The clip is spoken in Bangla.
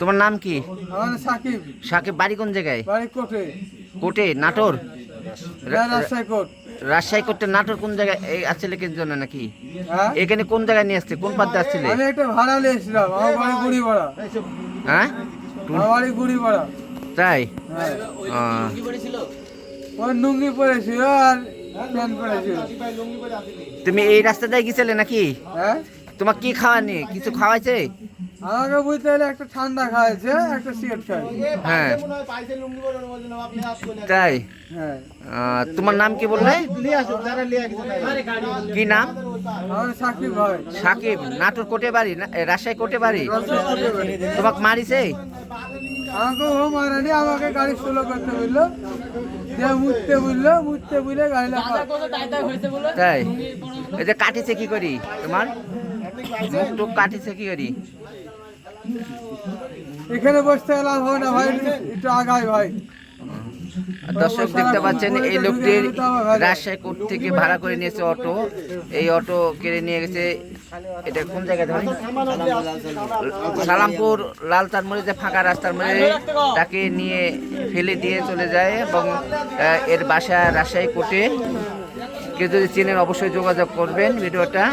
তোমার নাম কি? সাকিব। সাকিব বাড়ি কোন জায়গায়? বাড়ি কোটে। কোটে নাটোর? রাজশাহী কোটে। নাটোর কোন জায়গায় এই আসছিলে কি জন্য নাকি? হ্যাঁ? এখানে কোন জায়গায় নিয়ে আসছে? কোন পাদ্দে আসছিলে? আমি একটা ভাড়া নিয়েছিলাম আমার বাড়ি গুড়ি হ্যাঁ? আমার বাড়ি গুড়ি তাই? হ্যাঁ। ওই লুঙ্গি পরেছিল আর প্যান্ট পরেছিল। তুমি এই রাস্তা দিয়ে গেছিলে নাকি? হ্যাঁ? তোমার কি খাওয়ানি কিছু খাওয়াইছে? আমাকে বুঝতে হলে একটা ঠান্ডা খাওয়াইছে একটা সিগারেট খাওয়াইছে হ্যাঁ। তাই? হ্যাঁ। আহ, তোমার নাম কি বললে? কি নাম? সাকিব সাকিব নাটোর কোটে বাড়ি না রাজশাহী কোটে বাড়ি? তোমাকে মারিছে? আমাকে ও মারানি আমাকে গাড়ি স্লো করতে বলল। যে মুছতে বলল মুছতে বলে গাড়িটা পা- তাই। এই যে কাটিছে কি করি তোমার? মুখ টুক কাটিছে কি করি। এখানে বসতে গেলাম হবে না ভাই একটু আগাই ভাই। দর্শক দেখতে পাচ্ছেন এই লোকটির রাজশাহী কোর্ট থেকে ভাড়া করে নিয়েছে অটো। এই অটো কেড়ে নিয়ে গেছে এটা কোন জায়গায় ভাই সালামপুর লালতার মোড়ে যে ফাঁকা রাস্তার মোড়ে তাকে নিয়ে ফেলে দিয়ে চলে যায় এবং এর বাসা রাজশাহী কোর্টে। কেউ যদি চেনেন অবশ্যই যোগাযোগ করবেন ভিডিওটা।